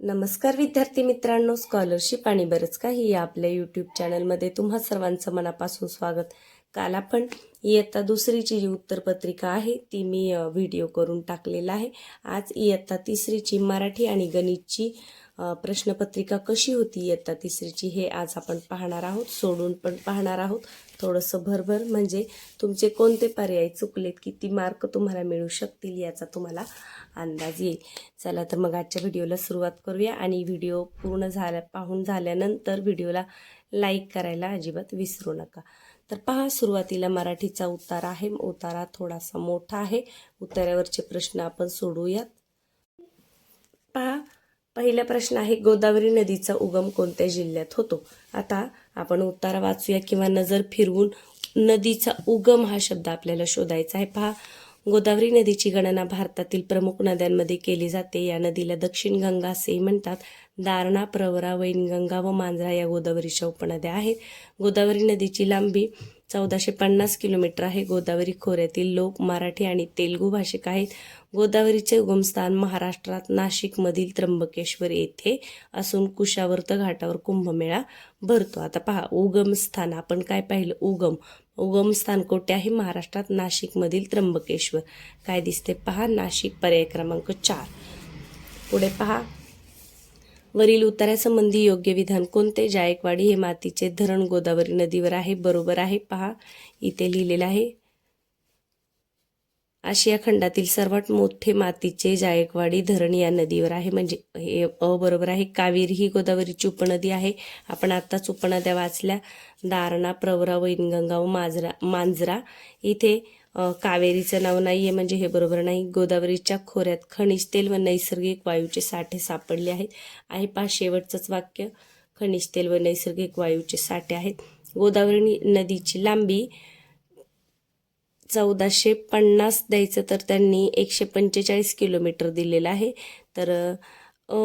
नमस्कार विद्यार्थी मित्रांनो स्कॉलरशिप आणि बरंच काही या आपल्या यूट्यूब चॅनलमध्ये तुम्हा सर्वांचं मनापासून स्वागत. काल आपण इयत्ता दुसरीची जी उत्तरपत्रिका आहे ती मी व्हिडिओ करून टाकलेला आहे. आज इयत्ता तिसरीची मराठी आणि गणितची प्रश्नपत्रिका कशी होती इयत्ता तिसरीची हे आज आपण पाहणार आहोत सोडून पण पाहणार आहोत. थोडंसं भरभर म्हणजे तुमचे कोणते पर्याय चुकलेत किती मार्क तुम्हाला मिळू शकतील याचा तुम्हाला अंदाज येईल. चला तर मग आजच्या व्हिडिओला सुरुवात करूया आणि व्हिडिओ पूर्ण झाल्या पाहून झाल्यानंतर व्हिडिओला लाईक करायला अजिबात विसरू नका. तर पहा सुरुवातीला मराठीचा उतारा आहे. उतारा थोडासा मोठा आहे. उतारावरचे प्रश्न आपण सोडूयात पहा पहिला प्रश्न आहे गोदावरी नदीचा उगम कोणत्या जिल्ह्यात होतो? आता आपण उतारा वाचूया किंवा नजर फिरवून नदीचा उगम हा शब्द आपल्याला शोधायचा आहे. पहा गोदावरी नदीची गणना भारतातील प्रमुख नद्यांमध्ये केली जाते. या नदीला दक्षिण गंगा असेही म्हणतात. दारणा प्रवरा वैनगंगा व मांजरा या गोदावरीच्या उपनद्या आहेत. गोदावरी नदीची लांबी चौदाशे पन्नास किलोमीटर आहे. गोदावरी खोऱ्यातील लोक मराठी आणि तेलुगू भाषिक आहेत. गोदावरीचे उगमस्थान महाराष्ट्रात नाशिकमधील त्र्यंबकेश्वर येथे असून कुशावर्त घाटावर कुंभमेळा भरतो. आता पहा उगमस्थान आपण काय पाहिलं? उगम. उगमस्थान कोठे आहे? महाराष्ट्रात नाशिकमधील त्र्यंबकेश्वर. काय दिसते? पहा नाशिक पर्याय क्रमांक चार. पुढे पहा. वरील उतारासंबंधी योग्य विधान कोणते? जायकवाडी हे मातीचे धरण गोदावरी नदीवर आहे बरोबर आहे. पहा इथे लिहिलेलं आहे. आशिया खंडातील सर्वात मोठे मातीचे जायकवाडी धरण या नदीवर आहे. म्हणजे हे अ बरोबर आहे. कावेरी ही गोदावरीची उपनदी आहे. आपण आत्ताच उपनद्या वाचल्या. दारणा प्रवरा वैनगंगा व माजरा मांजरा. इथे कावेरीचं नाव नाही आहे म्हणजे हे बरोबर नाही. गोदावरीच्या खोऱ्यात खनिज तेल व नैसर्गिक वायूचे साठे सापडले आहेत. आहे पा शेवटचंच वाक्य. खनिज तेल व नैसर्गिक वायूचे साठे आहेत. गोदावरी नदीची लांबी चौदाशे पन्नास द्यायचं तर त्यांनी एकशे पंचेचाळीस किलोमीटर दिलेलं आहे. तर अ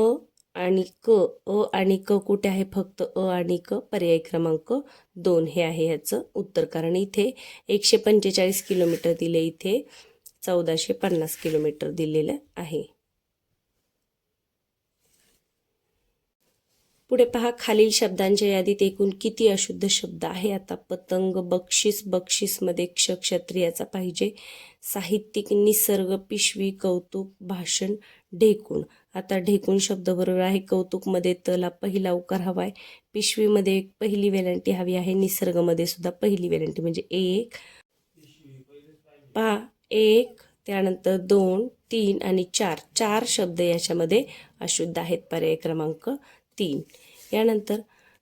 आणि क अ आणि क कुठे आहे? फक्त अ आणि क पर्याय क्रमांक दोन हे आहे ह्याचं उत्तर. कारण इथे एकशे पंचेचाळीस किलोमीटर दिले इथे चौदाशे पन्नास किलोमीटर दिलेलं आहे. पुढे पहा खालील शब्दांच्या यादीत एकूण किती अशुद्ध शब्द आहे. आता पतंग बक्षीस बक्षीसमध्ये क्ष क्षत्रियाचा पाहिजे. साहित्यिक निसर्ग पिशवी कौतुक भाषण ढेकूण. आता ढेकूण शब्द बरोबर आहे. कौतुकमध्ये तला पहिला उकार हवा आहे पिशवीमध्ये एक पहिली वेलंटी हवी आहे. निसर्गमध्ये सुद्धा पहिली वेलंटी म्हणजे एक पा एक त्यानंतर दोन तीन आणि चार. चार शब्द याच्यामध्ये अशुद्ध आहेत. पर्याय क्रमांक तीन. यानंतर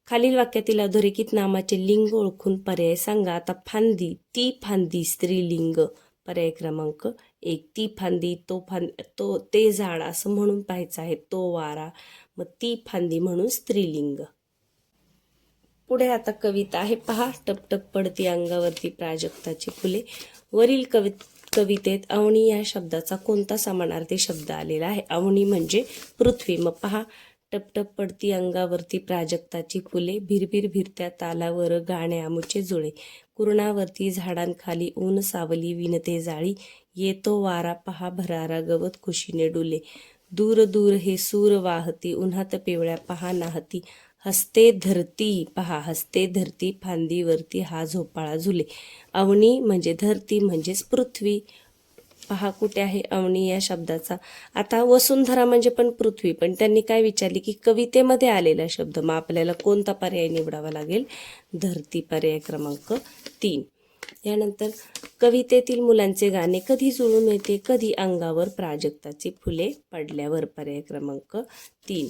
खालील वाक्यातील अधोरेखित नामाचे लिंग ओळखून पर्याय सांगा. आता फांदी ती फांदी स्त्रीलिंग. पर्याय क्रमांक एक. ती फांदी तो फांद तो ते झाड असं म्हणून पाहायचं आहे. तो वारा मग ती फांदी म्हणून स्त्रीलिंग. पुढे आता कविता आहे. पहा टपटप पडती अंगावरती प्राजक्ताची फुले. वरील कवि कवितेत अवनी या शब्दाचा कोणता समानार्थी शब्द आलेला आहे? अवनी म्हणजे पृथ्वी. मग पहा टपटप पडती अंगावरती प्राजक्ताची फुले भिरभिर भिरत्या तालावर गाणे आमुचे जुळे. कुरणावरती झाडांखाली ऊन सावली विनते जाळी. येतो वारा पहा भरारा गवत खुशीने डुले. दूर दूर हे सूर वाहती उन्हात पिवळ्या पहा नाहती. हसते धरती पहा हसते धरती फांदीवरती हा झोपाळा झुले. अवनी म्हणजे धरती म्हणजेच पृथ्वी. पहा कुठे आहे अवनी या शब्दाचा? आता वसुंधरा म्हणजे पण पृथ्वी. पण त्यांनी काय विचारले की कवितेमध्ये आलेला शब्द. मग आपल्याला कोणता पर्याय निवडावा लागेल? धरती पर्याय क्रमांक तीन. यानंतर कवितेतील मुलांचे गाणे कधी जुळून येते कधी अंगावर प्राजक्ताची फुले पडल्यावर? पर्याय क्रमांक तीन.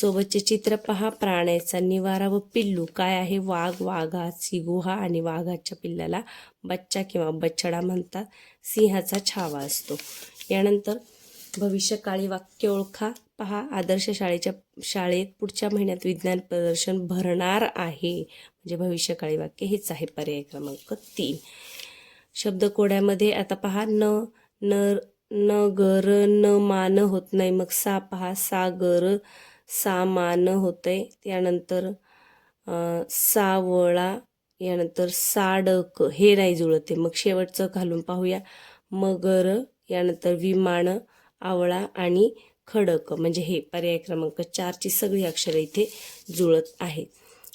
सोबतचे चित्र पहा प्राण्याचा निवारा व पिल्लू. काय आहे? वाघ वाघाची गुहा आणि वाघाच्या पिल्लाला बच्चा किंवा बच्छडा म्हणतात. सिंहाचा छावा असतो. यानंतर भविष्यकाळी वाक्य ओळखा. पहा आदर्श शाळेच्या शाळेत पुढच्या महिन्यात विज्ञान प्रदर्शन भरणार आहे. म्हणजे भविष्यकाळी वाक्य हेच आहे पर्याय क्रमांक तीन. शब्दकोड्यामध्ये आता पहा न न न गर न मान होत नाही. मग सा पहा सा गर सा मान होतंय. त्यानंतर सावळा यानंतर साडक हे नाही जुळते. मग शेवटचं घालून पाहूया. मगर यानंतर विमान आवळा आणि खडक. म्हणजे हे पर्याय क्रमांक चारची सगळी अक्षरं इथे जुळत आहेत.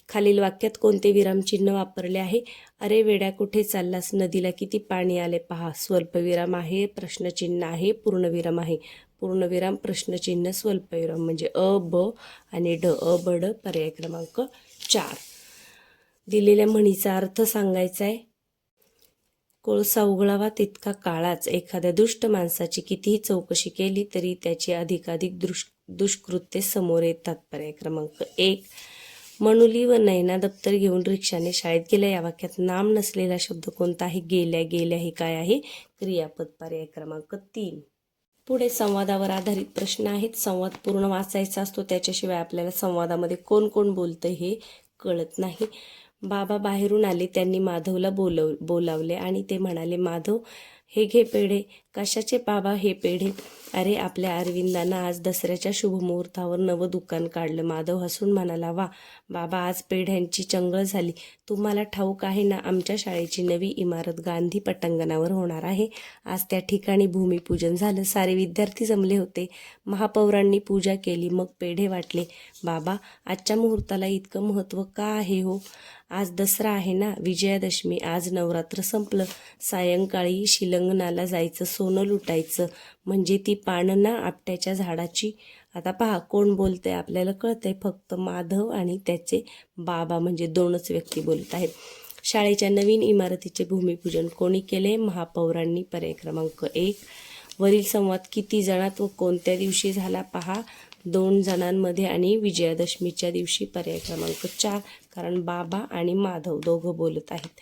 खालील वाक्यात कोणते विरामचिन्ह वापरले आहे? अरे वेड्या कुठे चाललास? नदीला किती पाणी आले? पहा स्वल्पविराम आहे प्रश्नचिन्ह आहे पूर्णविराम आहे. पूर्णविराम प्रश्नचिन्ह स्वल्पविराम म्हणजे अ ब आणि ड अ ब ड पर्याय क्रमांक चार. दिलेल्या म्हणीचा अर्थ सांगायचा आहे कोळसा उघडावा तितका काळाच. एखाद्या दुष्ट माणसाची कितीही चौकशी केली तरी त्याची अधिकाधिक दुष दुष्कृत्ये समोर येतात. पर्याय क्रमांक एक. मनुली व नैना दप्तर घेऊन रिक्षाने शाळेत गेल्या. या वाक्यात नाम नसलेला शब्द कोणता आहे गेल्या गेल्या हे काय आहे? क्रियापद. पर्याय क्रमांक तीन. पुढे संवादावर आधारित प्रश्न आहेत. संवाद पूर्ण वाचायचा असतो. त्याच्याशिवाय आपल्याला संवादामध्ये कोण कोण बोलतं हे कळत नाही. बाबा बाहेरून आले त्यांनी माधवला बोलव बोलावले आणि ते म्हणाले माधव हे घे पेढे कशाचे बाबा हे पेढे? अरे आपल्या अरविंदांना आज दसऱ्याच्या शुभमुहूर्तावर नवं दुकान काढलं. माधव हसून म्हणाला वा बाबा आज पेढ्यांची चंगळ झाली. तुम्हाला ठाऊक आहे ना आमच्या शाळेची नवी इमारत गांधी पटांगणावर होणार आहे. आज त्या ठिकाणी भूमिपूजन झालं. सारे विद्यार्थी जमले होते. महापौरांनी पूजा केली मग पेढे वाटले. बाबा आजच्या मुहूर्ताला इतकं महत्त्व का आहे हो? आज दसरा आहे ना विजयादशमी आज नवरात्र संपलं. सायंकाळी शिलंगणाला जायचं सो सोनं लुटायचं. म्हणजे ती पानं ना आपट्याच्या झाडाची. आता पहा कोण बोलतंय आपल्याला कळतंय. फक्त माधव आणि त्याचे बाबा म्हणजे दोनच व्यक्ती बोलत आहेत. शाळेच्या नवीन इमारतीचे भूमिपूजन कोणी केले महापौरांनी पर्याय क्रमांक एक. वरील संवाद किती जणात व कोणत्या दिवशी झाला पहा. दोन जणांमध्ये आणि विजयादशमीच्या दिवशी पर्याय क्रमांक चार कारण बाबा आणि माधव दोघं बोलत आहेत.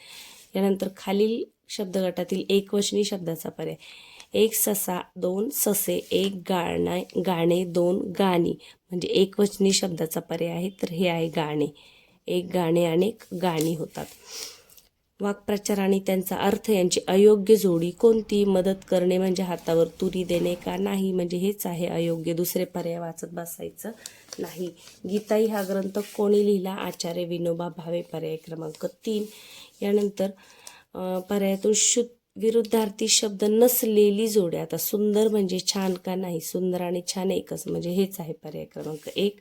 यानंतर खालील शब्दगटातील एकवचनी शब्दाचा पर्याय. एक ससा दोन ससे एक गाणा गाणे दोन गाणी. म्हणजे एकवचनी शब्दाचा पर्याय आहे तर हे आहे गाणे. एक गाणे अनेक गाणी होतात. वाक्प्रचार आणि त्यांचा अर्थ यांची अयोग्य जोडी कोणती? मदत करणे म्हणजे हातावर तुरी देणे का नाही? म्हणजे हेच आहे अयोग्य. दुसरे पर्याय वाचत बसायचं नाही. गीताई हा ग्रंथ कोणी लिहिला? आचार्य विनोबा भावे. पर्याय क्रमांक तीन. यानंतर पर्यायातून शुद्ध विरुद्धार्थी शब्द नसलेली जोडी. आता सुंदर म्हणजे छान का नाही? सुंदर आणि छान एकच म्हणजे हेच आहे पर्याय क्रमांक एक.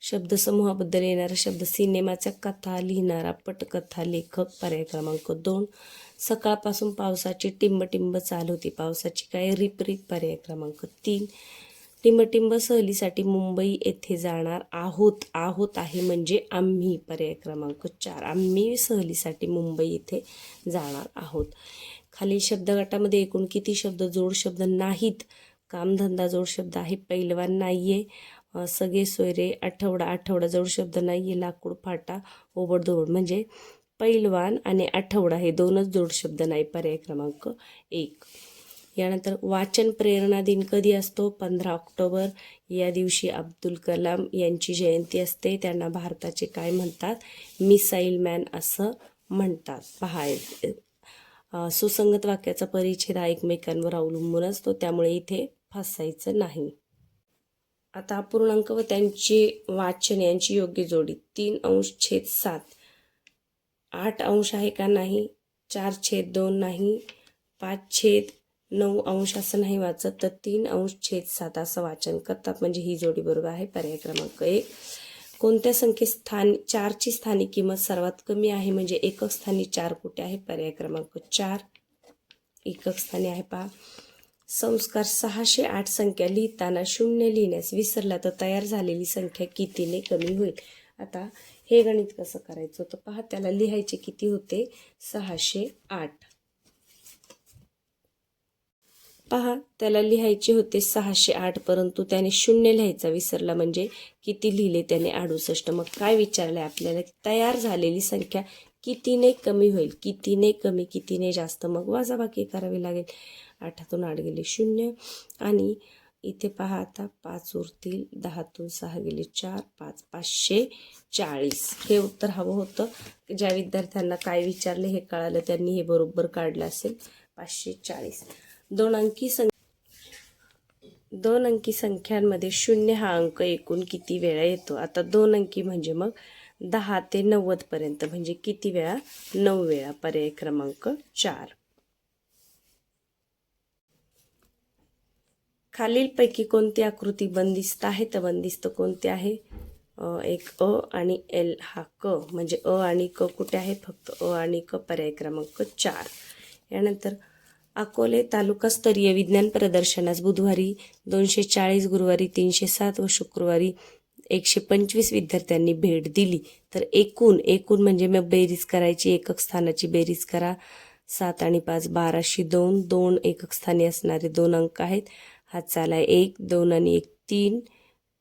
शब्दसमूहाबद्दल येणारा शब्द सिनेमाच्या कथा लिहिणारा पटकथा लेखक पर्याय क्रमांक दोन. सकाळपासून पावसाची टिंबटिंब चालू होती. पावसाची काय? रिपरिप पर्याय क्रमांक तीन. टिंबटिंब सहलीसाठी मुंबई येथे जाणार आहोत. आहोत आहे म्हणजे आम्ही. पर्याय क्रमांक चार. आम्ही सहलीसाठी मुंबई येथे जाणार आहोत. खालील शब्दगटामध्ये एकूण किती शब्द? जोड शब्द नाहीत. कामधंदा जोड शब्द आहे. पैलवान नाही आहे सगळे सोयरे आठवडा आठवडा जोड शब्द आहे लाकूड फाटा ओबडधोबड म्हणजे पैलवान आणि आठवडा हे दोनच जोड शब्द नाही. पर्याय क्रमांक एक. यानंतर वाचन प्रेरणा दिन कधी असतो? पंधरा ऑक्टोबर. या दिवशी अब्दुल कलाम यांची जयंती असते. त्यांना भारताचे काय म्हणतात? मिसाईल मॅन असं म्हणतात. पहा सुसंगत वाक्याचा परिच्छेद हा एकमेकांवर अवलंबून असतो. त्यामुळे इथे फसायचं नाही. आता अपूर्णांक व त्यांची वाचन यांची योग्य जोडी. तीन अंश छेद सात. आठ अंश आहे का नाही? चार छेद दोन नाही. पाच छेद नऊ अंश असं नाही वाचत तर तीन अंश छेद सात असं वाचन करतात. म्हणजे ही जोडी बरोबर आहे. पर्याय क्रमांक एक. कोणत्या संख्येत स्थान चारची स्थानिक किंमत सर्वात कमी आहे? म्हणजे एकक स्थानी चार कुठे आहे. पर्याय क्रमांक चार. एकक स्थानी आहे पहा. संस्कार सहाशे आठ संख्या लिहिताना शून्य लिहिण्यास विसरला तर तयार झालेली संख्या कितीने कमी होईल? आता हे गणित कसं करायचं होतं पहा. त्याला लिहायचे किती होते? सहाशे आठ. पहा त्याला लिहायचे होते सहाशे आठ परंतु त्याने शून्य लिहायचा विसरला म्हणजे किती लिहिले त्याने अडुसष्ट. मग काय विचारलंय आपल्याला? तयार झालेली संख्या कितीने कमी होईल? कितीने कमी कितीने जास्त? मग वाजाबाकी करावी लागेल. आठातून आठ गेले शून्य. आणि इथे पहा आता पाच उरतील दहातून सहा गेले चार पाच पाचशे चाळीस. हे उत्तर हवं होतं. ज्या विद्यार्थ्यांना काय विचारले हे कळालं त्यांनी हे बरोबर काढलं असेल. पाचशे चाळीस. दोन अंकी सं दोन अंकी संख्यांमध्ये शून्य हा अंक एकूण किती वेळा येतो? आता दोन अंकी म्हणजे मग दहा ते नव्वदपर्यंत म्हणजे किती वेळा? नऊ वेळा. पर्याय क्रमांक चार. खालीलपैकी कोणती आकृती बंदिस्त आहे? तर बंदिस्त कोणती आहे? एक अ आणि एल हा क. म्हणजे अ आणि क कुठे आहे? फक्त अ आणि क पर्याय क्रमांक चार. यानंतर अकोले तालुकास्तरीय विज्ञान प्रदर्शनास बुधवारी दोनशे चाळीस गुरुवारी तीनशे सात व शुक्रवारी एकशे पंचवीस विद्यार्थ्यांनी भेट दिली. तर एकूण एकूण म्हणजे मग बेरीज करायची एकक स्थानाची बेरीज करा. सात आणि पाच बाराशे दोन दोन एकक स्थानी असणारे दोन अंक आहेत. हा चाला एक दोन आणि एक तीन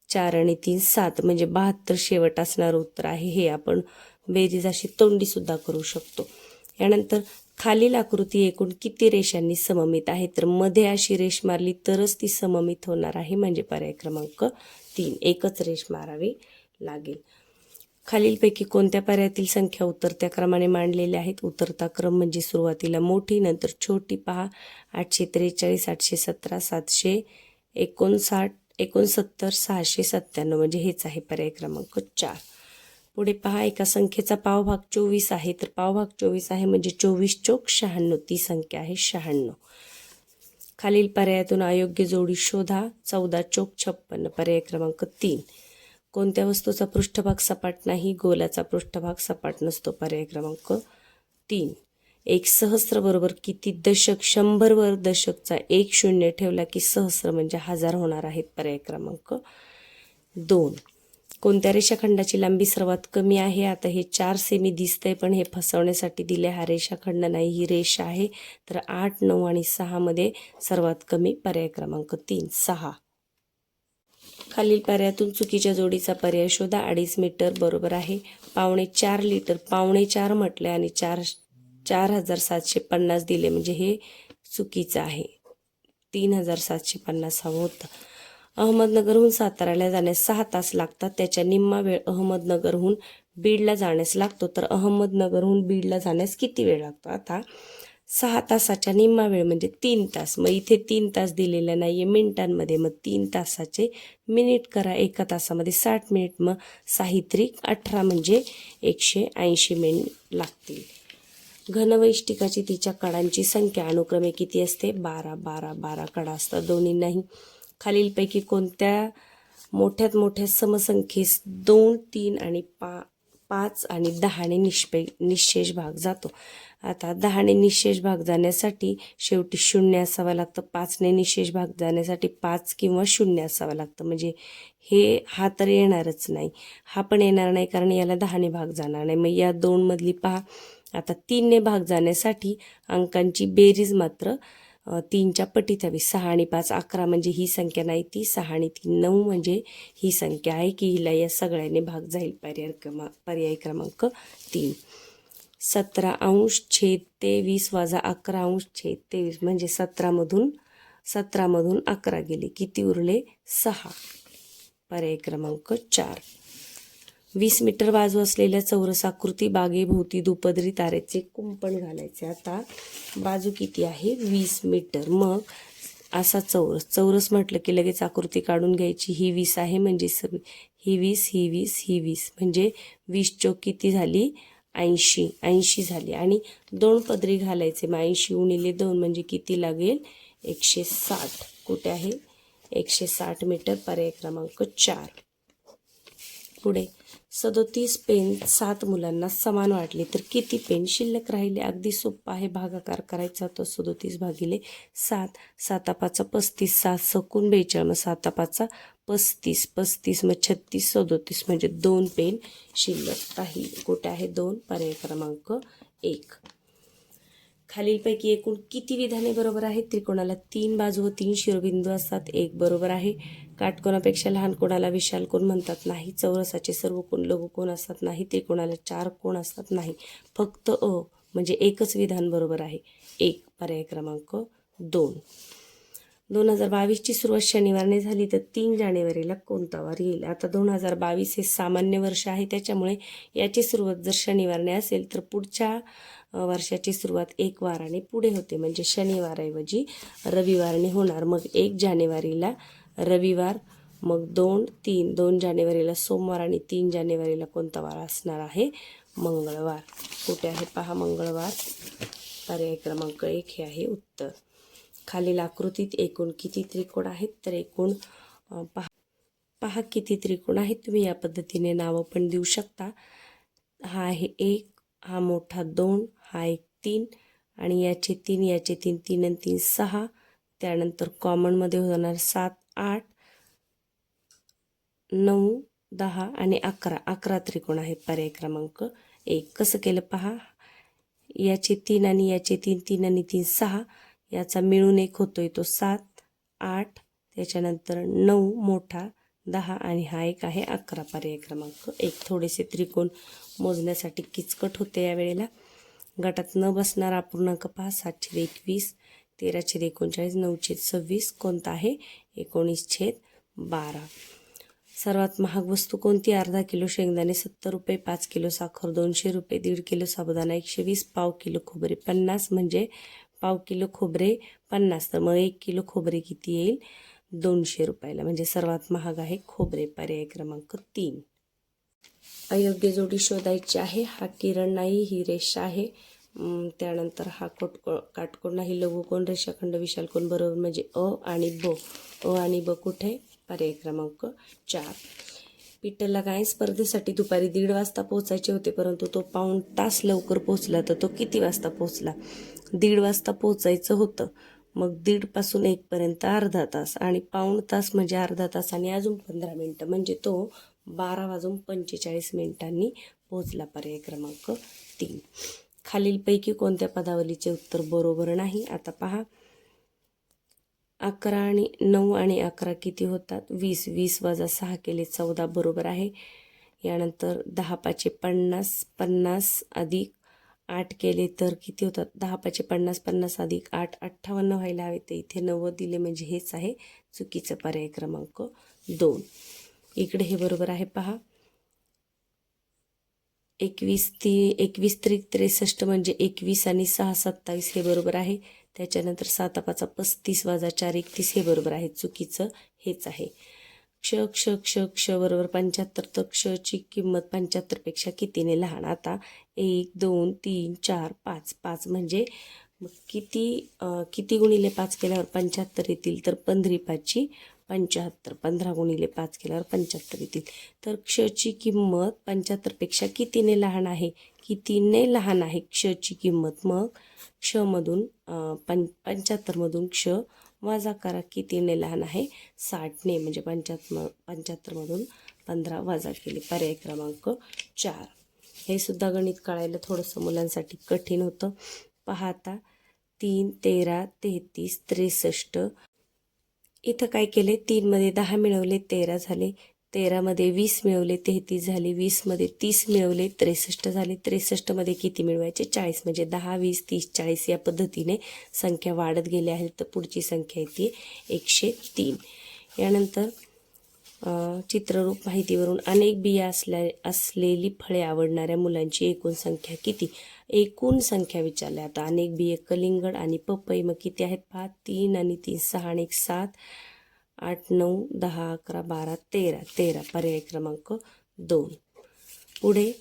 चार आणि तीन सात म्हणजे बहात्तर शेवट असणारं उत्तर आहे. हे आपण बेरीज अशी तोंडीसुद्धा करू शकतो. यानंतर खालील आकृती एकूण किती रेषांनी सममित आहे? तर मध्ये अशी रेष मारली तरच ती सममित होणार आहे. म्हणजे पर्याय क्रमांक तीन. एकच रेष मारावी लागेल. खालीलपैकी कोणत्या पर्यायातील संख्या उतरत्या क्रमाने मांडलेल्या आहेत? उतरता क्रम म्हणजे सुरुवातीला मोठी नंतर छोटी. पहा. आठशे त्रेचाळीस आठशे सतरा सातशे एकोणसाठ एकोणसत्तर सहाशे सत्त्याण्णव. म्हणजे हेच आहे पर्याय क्रमांक चार. पुढे पहा एका संख्येचा पावभाग चोवीस आहे. तर पावभाग चोवीस आहे म्हणजे चोवीस चोक शहाण्णव. ती संख्या आहे शहाण्णव. खालील पर्यायातून अयोग्य जोडी शोधा. चौदा चोक छप्पन्न पर्याय क्रमांक तीन. कोणत्या वस्तूचा पृष्ठभाग सपाट नाही गोलाचा पृष्ठभाग सपाट नसतो? पर्याय क्रमांक तीन. एक सहस्र बरोबर किती दशक? शंभरवर दशकचा एक शून्य ठेवला की सहस्र म्हणजे हजार होणार आहेत. पर्याय क्रमांक दोन. कोणत्या रेषाखंडाची लांबी सर्वात कमी आहे? आता हे चार सेमी दिसतंय पण हे फसवण्यासाठी दिले हा रेषाखंड नाही ही रेषा आहे. तर आठ नऊ आणि सहामध्ये सर्वात कमी पर्याय क्रमांक तीन सहा. खालील पर्यायातून चुकीच्या जोडीचा पर्याय शोधा. अडीच मीटर बरोबर आहे. पावणे चार लिटर पावणे चार म्हटले आणि चार चार हजार सातशे पन्नास दिले. म्हणजे हे चुकीचं आहे. तीन हजार सातशे पन्नास हवं होतं. अहमदनगरहून साताऱ्याला जाण्यास सहा तास लागतात. त्याच्या निम्मा वेळ अहमदनगरहून बीडला जाण्यास लागतो. तर अहमदनगरहून बीडला जाण्यास किती वेळ लागतो? आता सहा तासाच्या निम्मा वेळ म्हणजे तीन तास. मग इथे तीन तास दिलेला नाही आहे मिनिटांमध्ये. मग तीन तासाचे मिनिट करा. एका तासामध्ये साठ मिनिट. मग साहित्रिक अठरा म्हणजे एकशे ऐंशी मिनिट लागतील. घनवैष्टिकाची तिच्या कडांची संख्या. अनुक्रमे किती असते? बारा बारा बारा कडा असतात. दोन्हींनाही खालीलपैकी कोणत्या मोठ्यात मोठ्या समसंख्येस दोन तीन आणि पा पाच आणि दहाने निष्पे निशेष भाग जातो. आता दहाने निशेष भाग जाण्यासाठी शेवटी शून्य असावं लागतं. पाचने निशेष भाग जाण्यासाठी पाच किंवा शून्य असावं लागतं. म्हणजे हे हा तर येणारच नाही. हा पण येणार नाही कारण याला दहाने भाग जाणार नाही. मग या दोनमधली पहा. आता तीनने भाग जाण्यासाठी अंकांची बेरीज मात्र तीनच्या पटीत हवी सहा आणि पाच अकरा म्हणजे ही संख्या नाही ती सहा आणि तीन नऊ म्हणजे ही संख्या आहे की हिला या सगळ्याने भाग जाईल पर्याय क्रमा पर्याय क्रमांक तीन. सतरा अंश छेद तेवीस वाजा अकरा अंश छेद तेवीस म्हणजे सतरामधून सतरामधून अकरा गेले. किती उरले? सहा. पर्याय क्रमांक चार. वीस मीटर बाजू असलेल्या चौरस आकृती बागेभोवती दुपदरी तारेचे कुंपण घालायचे. आता बाजू किती आहे? वीस मीटर. मग असा चौरस. चौरस म्हटलं की लगेच आकृती काढून घ्यायची. ही वीस आहे म्हणजे सगळी ही वीस ही वीस ही वीस. म्हणजे वीस चौक किती झाली? ऐंशी. ऐंशी झाली. आणि दोन पदरी घालायचे. मग ऐंशी उणिले दोन म्हणजे किती लागेल? एकशे साठ. कुठे आहे? एकशे साठ मीटर पर्याय क्रमांक चार. पुढे. सदोतीस पेन सात मुलांना समान वाटले. तर किती पेन शिल्लक राहिले? अगदी सोप्पा आहे. भागाकार करायचा तो सदोतीस भागिले सात. सातापाचा पस्तीस सात सकून बेचाळ मग सातापाचा पस्तीस. पस्तीस मग छत्तीस सदोतीस म्हणजे दोन पेन शिल्लक राहील. कुठे आहे? दोन. पर्याय क्रमांक एक. खालीलपैकी एकूण किती विधाने बरोबर आहेत? त्रिकोणाला तीन बाजू व तीन शिरोबिंदू असतात. एक बरोबर आहे. काटकोणापेक्षा लहान कोणाला विशाल कोण म्हणतात नाही चौरसाचे सर्व कोण लघु कोण असतात नाही त्रिकोणाला चार कोण असतात नाही. फक्त अ म्हणजे एकच विधान बरोबर आहे. एक पर्याय क्रमांक दोन. दोन हजार बावीसची सुरुवात शनिवारने झाली तर तीन जानेवारीला कोणता वार येईल? आता दोन हजार बावीस हे सामान्य वर्ष आहे त्याच्यामुळे याची सुरुवात जर शनिवारने असेल तर पुढच्या वर्षाची सुरुवात एक वाराने पुढे होते. म्हणजे शनिवारऐवजी रविवारने होणार. मग एक जानेवारीला रविवार मग दोन तीन दोन जानेवारीला सोमवार आणि तीन जानेवारीला कोणता वार असणार आहे? मंगळवार. कुठे आहे? पहा मंगळवार. पर्याय क्रमांक एक हे आहे उत्तर. खालील आकृतीत एकूण किती त्रिकोण आहेत? तर एकूण पहा पहा किती त्रिकोण आहेत. तुम्ही या पद्धतीने नावं पण देऊ शकता. हा आहे एक हा मोठा दोन हा एक तीन आणि याचे तीन याचे तीन तीन आणि तीन सहा. त्यानंतर कॉमनमध्ये होणार सात आठ नऊ दहा आणि अकरा. अकरा त्रिकोण आहेत पर्याय क्रमांक एक. कसं केलं पहा? याचे तीन आणि याचे तीन तीन आणि तीन सहा. याचा मिळून एक होतोय तो सात आठ. त्याच्यानंतर नऊ मोठा दहा आणि हा एक आहे अकरा. पर्याय क्रमांक एक. थोडेसे त्रिकोण मोजण्यासाठी किचकट होते यावेळेला गटात न बसणारा अपूर्णांक पहा. सातशे एकवीस तेराशे एकोणचाळीस नऊशे सव्वीस कोणता आहे? एकोणीस छेद बारा. सर्वात महाग वस्तू कोणती? अर्धा किलो शेंगदाणे सत्तर रुपये पाच किलो साखर दोनशे रुपये दीड किलो साबुदाणा एकशे वीस पाव किलो खोबरे पन्नास म्हणजे पाव किलो खोबरे पन्नास. तर मग एक किलो खोबरे किती येईल? दोनशे रुपयाला. म्हणजे सर्वात महाग आहे खोबरे पर्याय क्रमांक तीन. अयोग्य जोडी शोधायची आहे. हा किरण नाही ही रेषा आहे. त्यानंतर हा कोटको काटकोण ही लघुकोण रेषाखंड विशालकोण बरोबर म्हणजे अ आणि ब. अ आणि ब कुठे? पर्याय क्रमांक चार. पिठ्ठलला काय? स्पर्धेसाठी दुपारी दीड वाजता पोहोचायचे होते परंतु तो पाऊण तास लवकर पोहोचला तर तो किती वाजता पोहोचला? दीड वाजता पोहोचायचं होतं. मग दीडपासून एकपर्यंत अर्धा तास आणि पाऊण तास म्हणजे अर्धा तास आणि अजून पंधरा मिनटं म्हणजे तो बारा वाजून पंचेचाळीस मिनिटांनी पोहोचला पर्याय क्रमांक तीन. खालीलपैकी कोणत्या पदावलीचे उत्तर बरोबर नाही? आता पहा. अकरा आणि नऊ आणि अकरा किती होतात? वीस. वीस वजा सहा केले चौदा बरोबर आहे. यानंतर दहा पाचे पन्नास पन्नास अधिक आठ केले तर किती होतात? दहा पाचे पन्नास पन्नास अधिक आठ अठ्ठावन्न व्हायला हवे. ते इथे नव्वद दिले म्हणजे हेच आहे चुकीचं पर्याय क्रमांक दोन. इकडे हे बरोबर आहे पहा. एकवीस ती एकवीस त्रिक त्रेसष्ट म्हणजे एकवीस आणि सहा सत्तावीस हे बरोबर आहे. त्याच्यानंतर साता पाचा पस्तीस वाजा चार एकतीस हे बरोबर आहे. चुकीचं हेच आहे. क्ष क्ष क्ष क्ष बरोबर पंच्याहत्तर. तर क्षची किंमत पंच्याहत्तरपेक्षा कितीने लहान? आता एक दोन तीन चार पाच. पाच म्हणजे मग किती किती गुणिले पाच केल्यावर पंच्याहत्तर येतील? तर पंधरी पाचची पंच्याहत्तर पंधरा गुणिले पाच केल्यावर पंच्याहत्तर येतील. तर क्षची किंमत पंच्याहत्तरपेक्षा कितीने लहान आहे? कितीने लहान आहे क्षची किंमत? मग क्षमधून पं पंच्याहत्तरमधून क्ष वजा करा कितीने लहान आहे? साठने म्हणजे पंच्याहत्तर पंच्याहत्तरमधून पंधरा वजा केले. पर्याय क्रमांक चार. हे सुद्धा गणित कळायला थोडंसं मुलांसाठी कठीण होतं. पाहता तीन तेरा तेहतीस त्रेसष्ट इथं काय केले तीनमध्ये दहा मिळवले तेरा झाले. तेरामध्ये वीस मिळवले तेहतीस झाले. वीसमध्ये तीस मिळवले त्रेसष्ट झाले. त्रेसष्टमध्ये किती मिळवायचे? चाळीस. म्हणजे दहा वीस तीस चाळीस या पद्धतीने संख्या वाढत गेल्या आहेत. तर पुढची संख्या येते एकशे तीन. यानंतर चित्ररूप माहितीवरून अनेक बिया असल्या असलेली फळे आवडणाऱ्या मुलांची एकूण संख्या किती? एकूण संख्या विचारल्या आता अनेक बिये कलिंगड आणि पपई मग किती आहेत? पहा तीन आणि तीन सहा आणि एक सात आठ नऊ दहा अकरा बारा तेरा. तेरा. पर्याय क्रमांक दोन. पुढे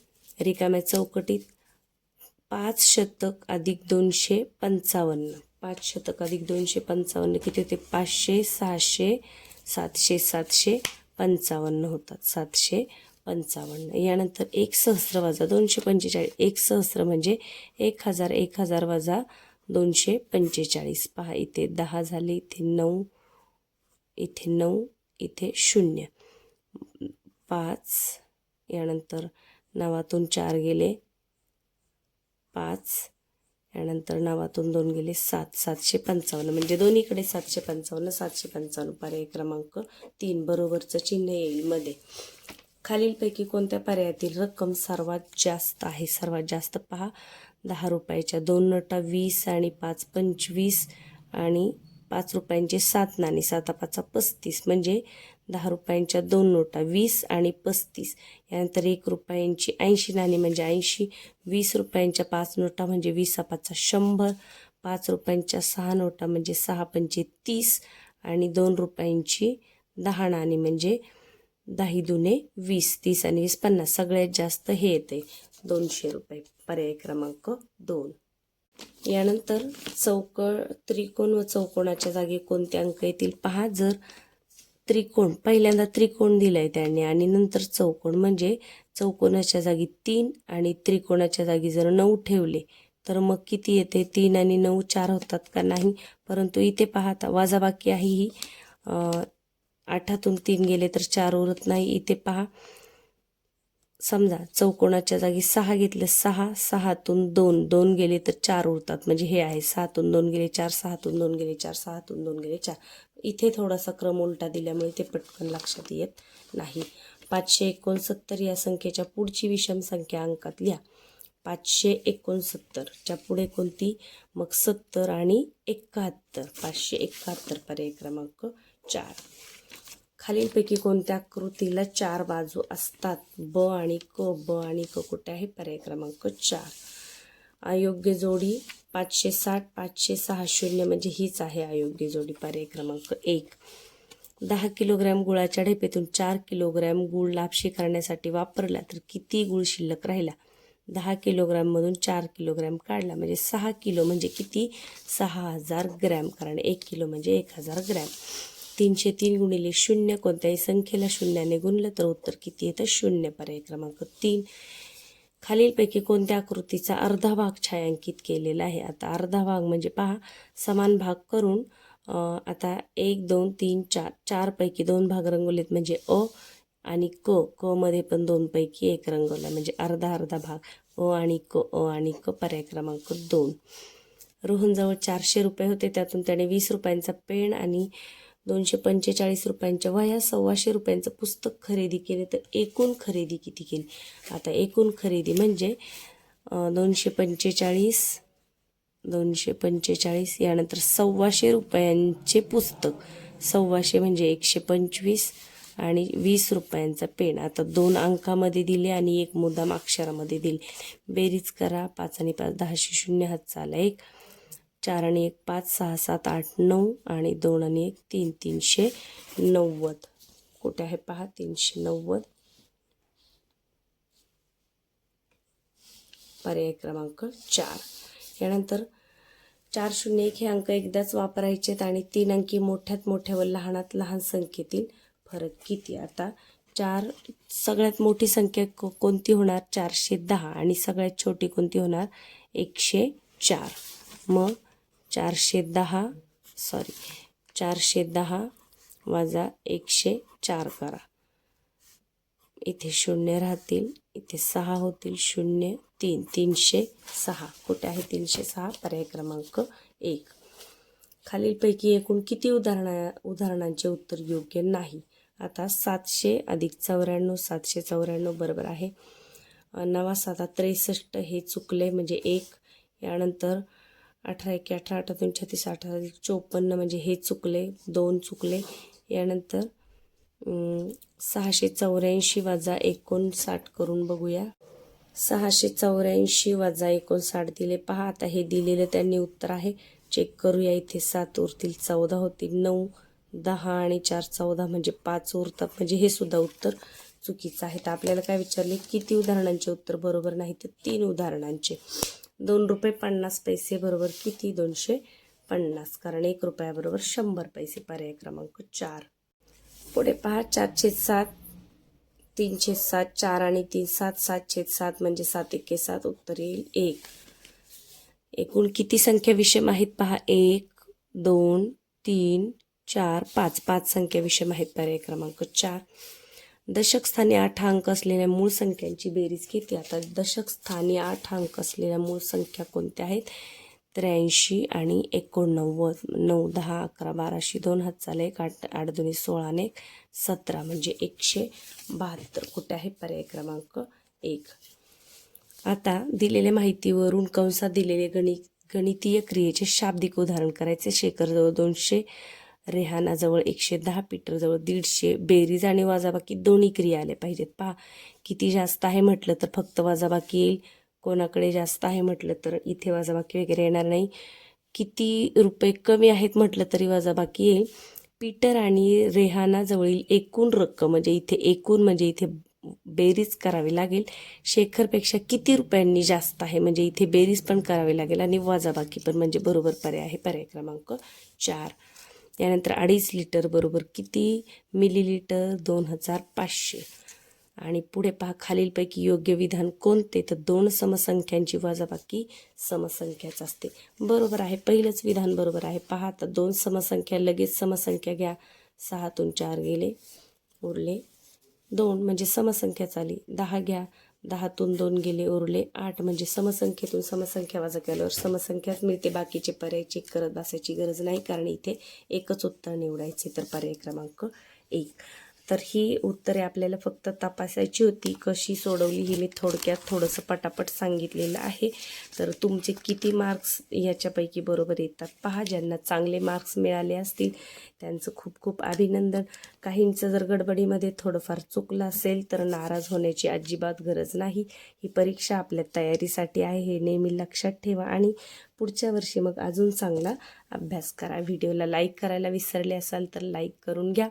रिकाम्या चौकटीत पाच शतक अधिक दोनशे पंचावन्न. पाच शतक अधिक दोनशे पंचावन्न किती होते? पाचशे सहाशे सातशे सातशे पंचावन्न होतात सातशे पंचावन्न. यानंतर एक सहस्र वजा दोनशे पंचेचाळीस. एक सहस्र म्हणजे एक हजार एक हजार वजा दोनशे पंचेचाळीस. पहा इथे दहा झाले इथे नऊ इथे नऊ इथे शून्य. पाच यानंतर नावातून चार गेले पाच यानंतर नावातून दोन गेले सात सातशे पंचावन्न. म्हणजे दोन्हीकडे सातशे पंचावन्न सातशे पंचावन्न पर्याय क्रमांक तीन. बरोबरचं चिन्ह येईल मध्ये. खालीलपैकी कोणत्या पर्यायातील रक्कम सर्वात जास्त आहे? सर्वात जास्त पहा. दहा रुपयाच्या दोन नोटा वीस आणि पाच पंचवीस आणि पाच रुपयांचे सात नाणे. साता पाचा पस्तीस. म्हणजे दहा रुपयांच्या दोन नोटा वीस आणि पस्तीस. यानंतर एक रुपयांची ऐंशी नाणी म्हणजे ऐंशी वीस रुपयांच्या पाच नोटा म्हणजे वीसा पाचचा शंभर पाच रुपयांच्या सहा नोटा म्हणजे सहा पंचे तीस आणि दोन रुपयांची दहा नाणी म्हणजे दही दुने वीस तीस आणि वीस पन्नास. सगळ्यात जास्त हे येते दोनशे रुपये पर्याय क्रमांक दोन. यानंतर चौक त्रिकोण व चौकोनाच्या जागी कोणते अंक येतील? पहा जर त्रिकोण पहिल्यांदा त्रिकोण दिलाय त्याने आणि नंतर चौकोन म्हणजे चौकोनाच्या जागी तीन आणि त्रिकोणाच्या जागी जर नऊ ठेवले तर मग किती येते? तीन आणि नऊ चार होतात का नाही? परंतु इथे पाहता वाजाबाकी आहे ही. आठातून तीन गेले तर चार उरत नाही. इथे पहा समजा चौकोनाच्या जागी सहा घेतलं सहा सहातून दोन दोन गेले तर चार उरतात. म्हणजे हे आहे सहातून दोन गेले चार सहातून दोन गेले चार सहातून दोन गेले चार. इथे थोडासा क्रम उलटा दिल्यामुळे ते पटकन लक्षात येत नाही. पाचशे एकोणसत्तर या संख्येच्या पुढची विषम संख्या अंकात लिहा. पाचशे एकोणसत्तरच्या पुढे कोणती? मग सत्तर आणि एकाहत्तर. पाचशे एकाहत्तर पर्याय क्रमांक चार. खालीलपैकी कोणत्या कृतीला चार बाजू असतात? ब आणि क ब आणि क कुठे आहे? पर्याय क्रमांक चार. अयोग्य जोडी पाचशे साठ पाचशे सहा शून्य म्हणजे हीच आहे अयोग्य जोडी पर्याय क्रमांक एक. दहा किलोग्रॅम गुळाच्या ढेपेतून चार किलोग्रॅम गुळ लापशी करण्यासाठी वापरला तर किती गुळ शिल्लक राहिला? दहा किलोग्रॅममधून चार किलोग्रॅम काढला म्हणजे सहा किलो म्हणजे किती? सहा हजार ग्रॅम कारण एक किलो म्हणजे एक हजार ग्रॅम. तीनशे तीन गुणिले शून्य कोणत्याही संख्येला शून्याने गुणलं तर उत्तर किती येतं? शून्य. पर्याय क्रमांक तीन. खालीलपैकी कोणत्या आकृतीचा अर्धा भाग छायांकित केलेला आहे? आता अर्धा भाग म्हणजे पहा समान भाग करून आता एक दोन तीन चार चारपैकी दोन भाग रंगवलेत म्हणजे अ आणि क. क मध्ये पण दोनपैकी एक रंगवला म्हणजे अर्धा अर्धा भाग. अ आणि क अ आणि क. पर्याय क्रमांक दोन. रोहनजवळ चारशे रुपये होते. त्यातून त्याने वीस रुपयांचा पेन आणि दोनशे पंचेचाळीस रुपयांच्या वह्या सव्वाशे रुपयांचं पुस्तक खरेदी केले तर एकूण खरेदी किती केली? आता एकूण खरेदी म्हणजे दोनशे पंचेचाळीस दोनशे पंचेचाळीस यानंतर सव्वाशे रुपयांचे पुस्तक. सव्वाशे म्हणजे एकशे पंचवीस आणि वीस रुपयांचा पेन. आता दोन अंकामध्ये दिले आणि एक मुद्दाम अक्षरामध्ये दिले. बेरीज करा पाच आणि पाच दहाशे शून्य हात चाला एक. चार आणि एक पाच सहा सात आठ नऊ आणि दोन आणि एक तीन तीनशे नव्वद. कुठे आहे? पहा तीनशे नव्वद. पर्याय क्रमांक चार. यानंतर चार शून्य एक हे अंक एकदाच वापरायचेत आणि तीन अंकी मोठ्यात मोठ्या व लहानात लहान संख्येतील फरक किती? आता चार सगळ्यात मोठी संख्या को- कोणती होणार? चारशे दहा आणि सगळ्यात छोटी कोणती होणार? एकशे चार. मग चारशे दहा सॉरी चारशे दहा वजा एकशे चार करा. इथे शून्य राहतील इथे सहा होतील शून्य तीन तीनशे सहा. कुठे आहे तीनशे सहा? पर्याय क्रमांक एक. खालीलपैकी एकूण किती उदाहरणा उदाहरणांचे उत्तर योग्य नाही? आता सातशे अधिक चौऱ्याण्णव सातशे चौऱ्याण्णव बरोबर आहे. नवा साता त्रेसष्ट हे चुकले म्हणजे एक. यानंतर अठरा एके अठरा अठरातून छत्तीस अठरा चोपन्न म्हणजे हे चुकले दोन चुकले. यानंतर सहाशे चौऱ्याऐंशी वजा एकोणसाठ करून बघूया. सहाशे चौऱ्याऐंशी वजा एकोणसाठ दिले. पहा आता हे दिलेलं त्यांनी उत्तर आहे. चेक करूया इथे सात उरतील चौदा होतील नऊ दहा आणि चार चौदा म्हणजे पाच उरतात. म्हणजे हे सुद्धा उत्तर चुकीचं आहे. तर आपल्याला काय विचारले? किती उदाहरणांचे उत्तर बरोबर नाही तर तीन उदाहरणांचे. दोन रुपये पन्नास पैसे बरोबर किती? दोनशे पन्नास. कारण एक रुपयाबरोबर शंभर पैसे पर्याय क्रमांक चार. पुढे पहा चारशे सात तीनशे सात चार आणि तीन सात सातशे सात म्हणजे सात एके सात. उत्तर येईल एक. एकूण किती संख्या विषम आहेत पहा? एक दोन तीन चार पाच. पाच संख्या विषम आहेत पर्याय क्रमांक चार. दशक स्थानी आठ अंक असलेल्या मूळ संख्यांची बेरीज किती आता दशक स्थानी आठ अंक असलेल्या मूळ संख्या कोणत्या आहेत? त्र्याऐंशी आणि एकोणनव्वद. नऊ दहा अकरा बाराशे दोन हात चाले एक आठ आठ दोन्ही सोळा आणि एक सतरा म्हणजे एकशे बहात्तर. कुठे आहे? पर्याय क्रमांक एक. आता दिलेल्या माहितीवरून कंसात दिलेले गणित गणितीय क्रियेचे शाब्दिक उदाहरण करायचे. शेखरजवळ दोनशे रेहानाजवळ एकशे दहा पीटरजवळ दीडशे बेरीज आणि वाजाबाकी दोन्ही क्रिया आल्या पाहिजेत. पहा किती जास्त आहे म्हटलं तर फक्त वाजाबाकी येईल. कोणाकडे जास्त आहे म्हटलं तर इथे वाजाबाकी वगैरे येणार नाही. किती रुपये कमी आहेत म्हटलं तरी वाजाबाकी येईल. पीटर आणि रेहानाजवळील एकूण रक्कम म्हणजे इथे एकूण म्हणजे इथे बेरीज करावी लागेल. शेखरपेक्षा किती रुपयांनी जास्त आहे म्हणजे इथे बेरीज पण करावी लागेल आणि वजाबाकी पण म्हणजे बरोबर पर्याय आहे. पर्याय क्रमांक चार. यानंतर अडीच लिटर बरोबर किती मिलीलिटर? दोन हजार पाचशे. आणि पुढे पहा खालीलपैकी योग्य विधान कोणते? तर दोन समसंख्यांची वजाबाकी समसंख्याच असते. बरोबर आहे पहिलंच विधान बरोबर आहे. पहा तर दोन समसंख्या लगेच समसंख्या घ्या. सहातून चार गेले उरले दोन. म्हणजे समसंख्याच आली दहा घ्या. दहातून दोन गेले उरले. आठ म्हणजे समसंख्येतून समसंख्या वाजा केल्यावर समसंख्याच मिळते बाकीचे पर्याय चेक करत बसायची गरज नाही. कारण इथे एकच उत्तर निवडायचे. तर पर्याय क्रमांक एक. तर ही उत्तरे आपल्याला फक्त तपासायची होती कशी सोडवली ही मी थोडक्यात थोडंसं पटापट सांगितलेलं आहे. तर तुमचे किती मार्क्स याच्यापैकी बरोबर येतात पहा. ज्यांना चांगले मार्क्स मिळाले असतील त्यांचं खूप खूप अभिनंदन. काहींचं जर गडबडीमध्ये थोडंफार चुकलं असेल तर नाराज होण्याची अजिबात गरज नाही. ही परीक्षा आपल्या तयारीसाठी आहे हे नेहमी लक्षात ठेवा. आणि पुढच्या वर्षी मग अजून चांगला अभ्यास करा. व्हिडिओला लाईक करायला विसरले असाल तर लाईक करून घ्या.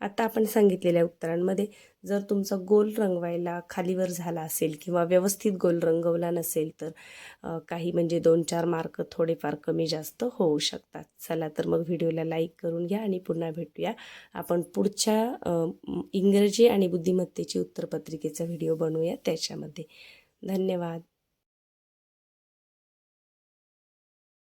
आता आपण सांगितलेल्या उत्तरांमध्ये जर तुमचा गोल रंगवायला खालीवर झाला असेल किंवा व्यवस्थित गोल रंगवला नसेल तर काही म्हणजे दोन चार मार्क थोडेफार कमी जास्त होऊ शकतात. चला तर मग व्हिडिओला लाईक करून घ्या आणि पुन्हा भेटूया. आपण पुढच्या इंग्रजी आणि बुद्धिमत्तेची उत्तरपत्रिकेचा व्हिडिओ बनवूया त्याच्यामध्ये. धन्यवाद.